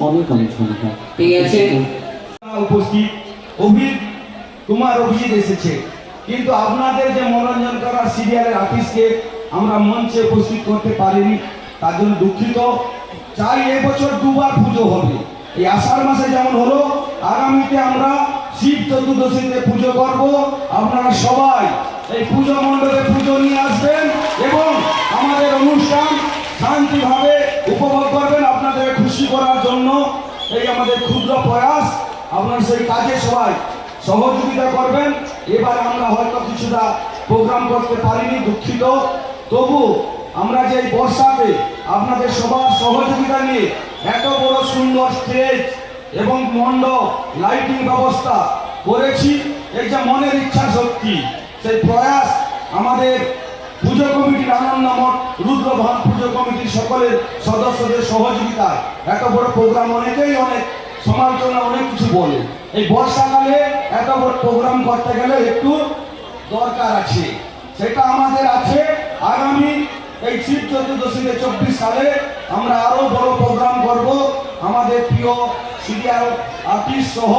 অনেক অনেক ধন্যবাদ। ঠিক আছে। উপস্থিত। অভির কুমার অভিজিৎ এসেছে। কিন্তু আপনাদের যে মনোরঞ্জন করার সিরিয়ালের আর্টিস্টকে আমরা মঞ্চে উপস্থিত করতে পারিনি তার জন্য দুঃখিত। চাই এবছর দুবার পুজো হবে। এই আষাঢ় মাসে যেমন হলো আগামীতে আমরা শিব চতুর্দশীতে পুজো করব। আপনারা সবাই এই পুজো মণ্ডপে পুজো নিয়ে আসবেন এবং আমাদের অনুষ্ঠান শান্তিভাবে উপভোগ এই আমাদের ক্ষুদ্র প্রয়াস, আপনার সেই কাজে সবাই সহযোগিতা করবেন। এবার আমরা হয়তো কিছুটা প্রোগ্রাম করতে পারিনি, দুঃখিত। তবু আমরা যে বর্ষাতে আপনাদের সবার সহযোগিতা নিয়ে এত বড় সুন্দর স্টেজ এবং মণ্ডপ লাইটিং ব্যবস্থা করেছি, এই যে মনের ইচ্ছা শক্তি, সেই প্রয়াস আমাদের রুদ্রভান পুজো কমিটির সকলের সদস্যদের সহযোগিতায় এত বড় প্রোগ্রাম অনেকেই অনেক সমালোচনা, অনেক কিছু বলে। এই বর্ষাকালে এত বড় প্রোগ্রাম করতে গেলে একটু দরকার আছে। সেটা আমাদের আছে। আগামী এই শিব চতুর্দশীতে চব্বিশ সালে আমরা আরও বড় প্রোগ্রাম করব। আমাদের প্রিয় সিরিয়াল আর্টিস্ট সহ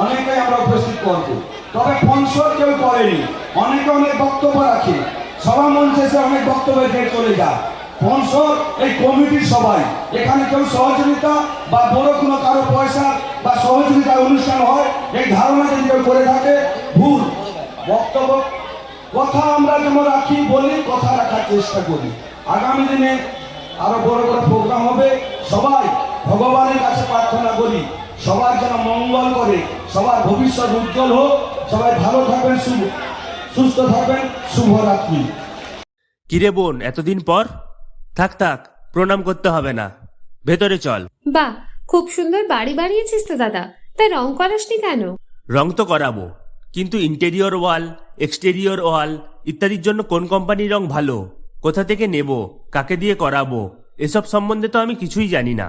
অনেকেই আমরা উপস্থিত করব। তবে স্পন্সর কেউ করেনি। অনেকে অনেক বক্তব্য রাখে। সভা মঞ্চে এসে অনেক বক্তব্য দিয়ে। চলে যায় স্পন্সর এই কমিটির সবাই এখানে কেউ সহযোগিতা বা বড় কোনো কারও পয়সা বা সহযোগিতার অনুষ্ঠান হয়, এই ধারণা যদি কেউ করে থাকে। ভুল বক্তব্য। কথা আমরা যেমন রাখি বলি, কথা রাখার চেষ্টা করি। আগামী দিনে আরও বড় বড় প্রোগ্রাম হবে। সবাই ভগবানের কাছে প্রার্থনা করি, সবার যেন মঙ্গল করে, সবার ভবিষ্যৎ উজ্জ্বল হোক। সবাই ভালো থাকবেন শুভ সুস্থ থাকবেন শুভরাত্রি। কিরে বোন এতদিন পর? থাক থাক প্রণাম করতে হবে না। ভেতরে চল। বাহ খুব সুন্দর বাড়ি বানিয়েছিস তো দাদা। তাই রং করাসনি কেন? রং তো করাবো কিন্তু ইন্টেরিয়র ওয়াল এক্সটেরিয়র ওয়াল ইত্যাদির জন্য কোন কোম্পানির রং ভালো? কোথা থেকে নেব? কাকে দিয়ে করাবো? এসব সম্বন্ধে তো আমি কিছুই জানি না।